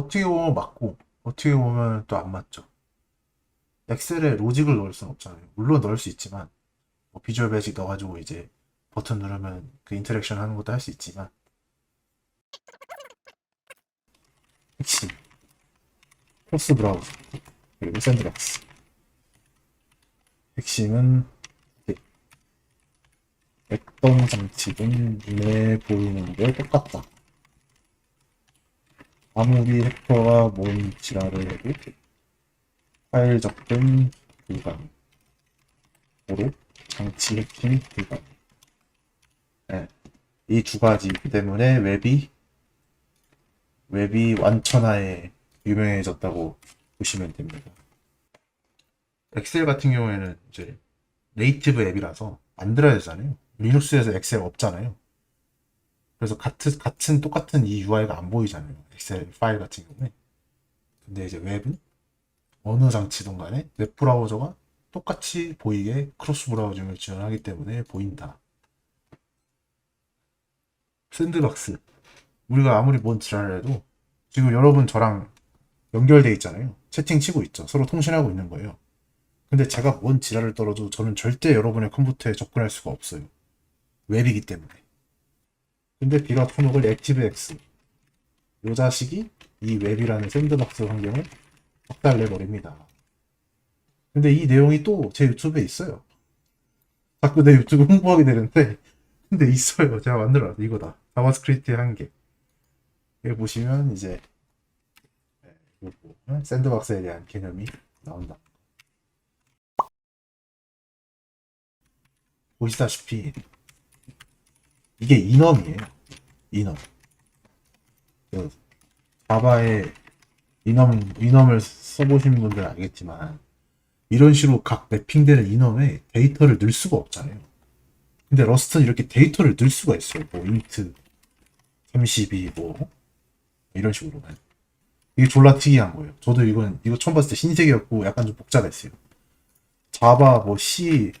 어떻게 보면 맞고 어떻게 보면 또 안 맞죠. 엑셀에 로직을 넣을 수는 없잖아요. 물론 넣을 수 있지만 뭐 비주얼 베이직 넣어가지고 이제 버튼 누르면 그 인터랙션 하는 것도 할 수 있지만 핵심 크로스 브라우저 그리고 샌드박스 핵심은 어떤 장치든 눈에 보이는 게 똑같다. 아무리 해커가 뭔 지랄을 해도 파일 접근 불가능. 고로 장치 해킹 불가능. 네. 이두 가지 때문에 웹이 웹이 완천하에 유명해졌다고 보시면 됩니다. 엑셀 같은 경우에는 이제 네이티브 앱이라서 만들어야 되잖아요. 리눅스에서 엑셀 없잖아요. 그래서 같은 같은 똑같은 이 UI가 안 보이잖아요. 엑셀 파일 같은 경우에. 근데 이제 웹은 어느 장치든 간에 웹 브라우저가 똑같이 보이게 크로스 브라우징을 지원하기 때문에 보인다. 샌드박스. 우리가 아무리 뭔 지랄을 해도 지금 여러분 저랑 연결돼 있잖아요. 채팅 치고 있죠. 서로 통신하고 있는 거예요. 근데 제가 뭔 지랄을 떨어도 저는 절대 여러분의 컴퓨터에 접근할 수가 없어요. 웹이기 때문에. 근데 비가 터먹을 액티브엑스. 요 자식이 이 웹이라는 샌드박스 환경을 박달내버립니다. 근데 이 내용이 또 제 유튜브에 있어요. 자꾸 내 유튜브 홍보하게 되는데, 근데 있어요. 제가 만들어놨어. 이거다. 자바스크립트의 한계. 여기 보시면 이제, 어? 샌드박스에 대한 개념이 나온다. 보시다시피, 이게 인엄이에요. 인엄. 그 자바에 인엄, 인엄을 써보신 분들은 알겠지만, 이런 식으로 각 매핑되는 인엄에 데이터를 넣을 수가 없잖아요. 근데 러스트는 이렇게 데이터를 넣을 수가 있어요. 뭐, 인트, 32, 뭐, 이런 식으로만. 이게 졸라 특이한 거예요. 저도 이건, 이거 처음 봤을 때 신세계였고, 약간 좀 복잡했어요. 자바, 뭐, C,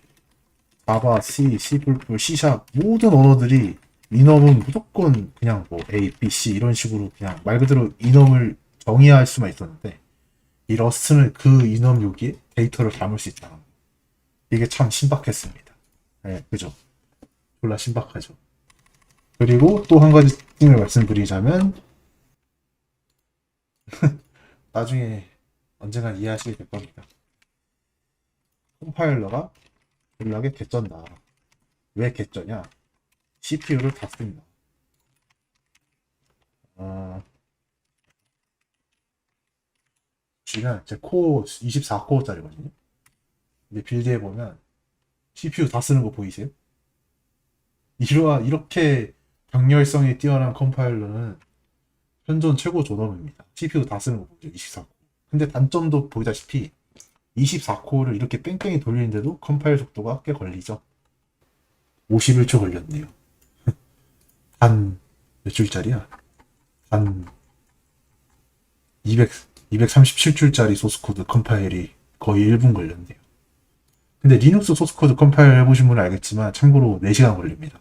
자바, C, C++, C샵, 모든 언어들이 인엄은 무조건 그냥 뭐 A, B, C 이런 식으로 그냥 말 그대로 인엄을 정의할 수만 있었는데 이 러스트는 그 인엄 요기에 데이터를 담을 수 있다는 거. 이게 참 신박했습니다. 네, 그죠? 졸라 신박하죠. 그리고 또 한 가지 특징을 말씀드리자면 나중에 언젠간 이해하시게 될 겁니다. 컴파일러가 연락에 개쩐다. 왜 개쩌냐? CPU를 다 씁니다. 어, 지금 제 코어 24코어짜리거든요. 근데 빌드에 보면 CPU 다 쓰는 거 보이세요? 이러한 이렇게 병렬성이 뛰어난 컴파일러는 현존 최고 존엄입니다. CPU 다 쓰는 거 보죠. 24코어. 근데 단점도 보이다시피 24코어를 이렇게 뺑뺑이 돌리는데도 컴파일 속도가 꽤 걸리죠. 51초 걸렸네요. 한 몇 줄짜리야? 한 200, 237줄짜리 소스코드 컴파일이 거의 1분 걸렸네요. 근데 리눅스 소스코드 컴파일 해보신 분은 알겠지만 참고로 4시간 걸립니다.